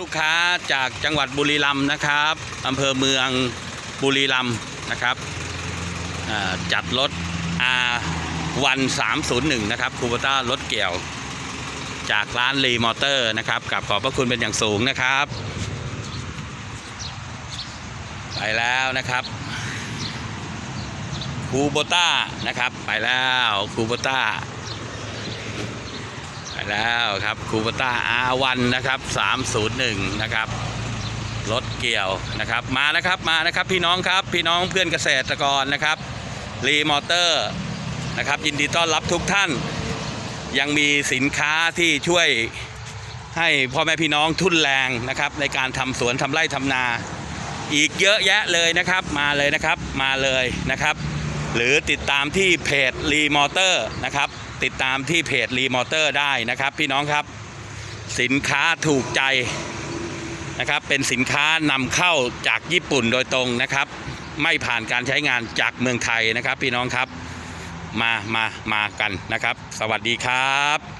ลูกค้าจากจังหวัดบุรีรัมย์นะครับอำเภอเมืองบุรีรัมย์นะครับจัดรถ R วัน301 นะครับคูปต้ารถเกี่ยว จากร้านรีมอเตอร์นะครับกับขอบพระคุณเป็นอย่างสูงนะครับ ไปแล้วนะครับคูโบต้านะครับ ไปแล้วคูโบต้า แล้วครับคูปต้า R1 นะครับ 301 นะครับรถเกี่ยวนะครับ มานะครับมานะครับพี่น้องครับพี่น้องเพื่อนเกษตรกรนะครับรีมอเตอร์นะครับยินดีต้อนรับทุกท่าน ยังมีสินค้าที่ช่วยให้พ่อแม่พี่น้องทุนแรงนะครับ ในการทำสวนทำไร่ทำนาอีกเยอะแยะเลยนะครับ มาเลยนะครับมาเลยนะครับ หรือติดตามที่เพจรีมอเตอร์นะครับ ติดตามที่เพจรีมอเตอร์ได้นะครับ พี่น้องครับ สินค้าถูกใจนะครับ เป็นสินค้านำเข้าจากญี่ปุ่นโดยตรงนะครับ ไม่ผ่านการใช้งานจากเมืองไทยนะครับ พี่น้องครับ มามามากันนะครับ สวัสดีครับ